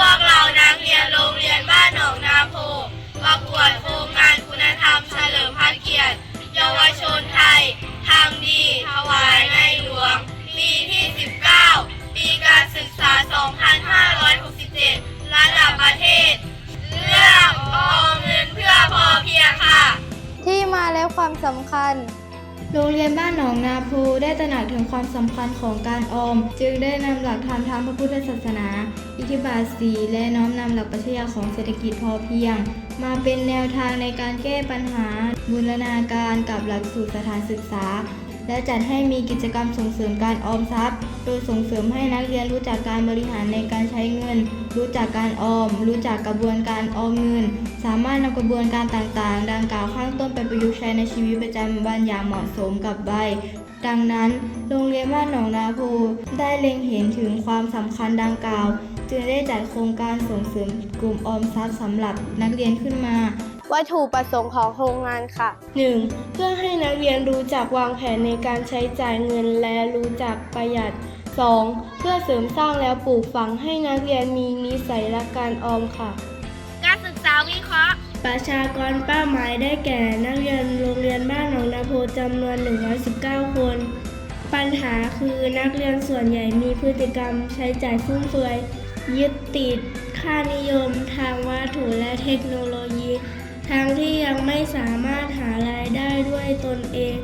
วกเรานักเรียนโรงเรียนบ้านหนองนาโพประกวดโครงงานคุณธรรมเฉลิมพระเกียรติ เยาวชนไทยทางดีถวายในหลวง ปีที่ 19 ปีการศึกษา 2567 ระดับประเทศ เรื่องออมเงินเพื่อพอเพียงค่ะ ที่มาและความสำคัญ โรงเรียนบ้านหนองนาโพได้ตระหนักถึงความสำคัญของการออม จึงได้นำหลักธรรมทางพระพุทธศาสนา อิทธิบาทสีและน้อมนำหลักปรัชญาของเศรษฐกิจพอเพียง มาเป็นแนวทางในการแก้ปัญหาบูรณาการกับหลักสูตรสถานศึกษา และจัดให้มีกิจกรรมส่งเสริมการออมทรัพย์ โดยส่งเสริมให้นักเรียนรู้จักการบริหารในการใช้เงิน รู้จักการออม รู้จักกระบวนการออมเงิน สามารถนำกระบวนการต่างๆ ดังกล่าวข้างต้นไปประยุกต์ใช้ในชีวิตประจำวันอย่างเหมาะสมกับวัยดังนั้น โรงเรียนบ้านหนองนาโพได้เล็งเห็นถึงความสำคัญดังกล่าว จึงได้จัดโครงการส่งเสริมกลุ่มออมทรัพย์สำหรับนักเรียนขึ้นมา วัตถุประสงค์ของโครงงานค่ะ 1. เพื่อให้นักเรียนรู้จักวางแผนในการใช้จ่ายเงินและรู้จักประหยัด 2. เพื่อเสริมสร้างและปลูกฝังให้นักเรียนมีนิสัยรักการออมค่ะ การศึกษาวิเคราะห์ ประชากรเป้าหมายได้แก่นักเรียนโรงเรียนบ้านหนองนาโพจำนวน 119 คน ปัญหาคือนักเรียนส่วนใหญ่มีพฤติกรรมใช้จ่ายฟุ่มเฟือยยึดติดค่านิยมทางวัตถุและเทคโนโลยี ทั้งที่ยังไม่สามารถหารายได้ด้วยตนเอง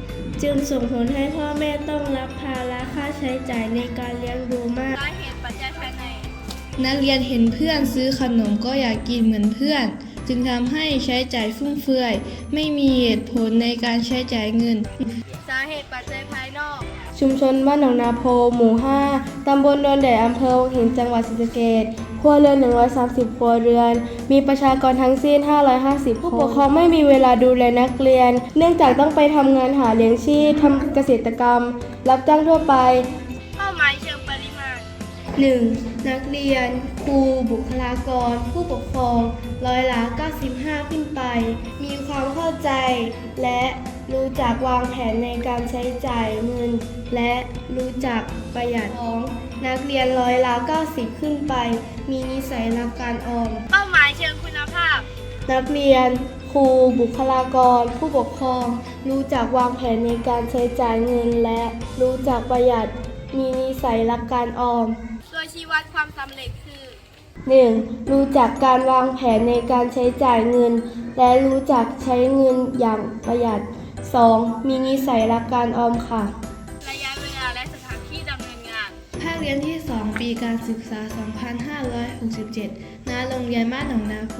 จึงส่งผลให้พ่อแม่ต้องรับภาระค่าใช้จ่ายในการเลี้ยงดูมากสาเหตุปัจจัยภายในนักเรียนเห็นเพื่อนซื้อขนมก็อยากกินเหมือนเพื่อน จึงทำให้ใช้จ่ายฟุ่มเฟือย ไม่มีเหตุผลในการใช้จ่ายเงิน สาเหตุปัจจัยภายนอก ชุมชนบ้านหนองนาโพหมู่ 5 ตำบลดอนแดดอำเภอหัวหินจังหวัดศรีสะเกษ ครัวเรือน 130 ครัวเรือน มีประชากรทั้งสิ้น 550 ผู้ปกครองไม่มีเวลาดูแลนักเรียน เนื่องจากต้องไปทำงานหาเลี้ยงชีพทำเกษตรกรรม รับจ้างทั่วไป เป้าหมายเชิงปริมาณ 1. นักเรียน ครู บุคลากร ผู้ปกครอง ร้อยละ 95 ขึ้นไป มีความเข้าใจและ รู้จักวางแผนในการใช้จ่ายเงิน และรู้จักประหยัดของนักเรียนร้อยละ90 ขึ้นไป มีนิสัยรักการออม เป้าหมายเชิงคุณภาพ นักเรียน ครูบุคลากร ผู้ปกครอง รู้จักวางแผนในการใช้จ่ายเงิน และรู้จักประหยัด มีนิสัยรักการออม ตัวชี้วัดความสำเร็จคือ 1. รู้จักการวางแผนในการใช้จ่ายเงิน และรู้จักใช้เงินอย่างประหยัด 2. มีนิสัยรักการออมค่ะ ระยะเวลาและสถานที่ดำเนินงาน ภาคเรียนที่ 2 ปีการศึกษา 2567 ณ โรงเรียนบ้านหนองนาโพ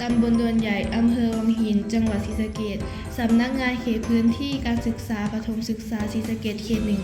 ตำบลดวนใหญ่ อำเภอวังหิน จังหวัดศรีสะเกษสำนักงานเขตพื้นที่การศึกษาประถมศึกษาศรีสะเกษเขตหนึ่ง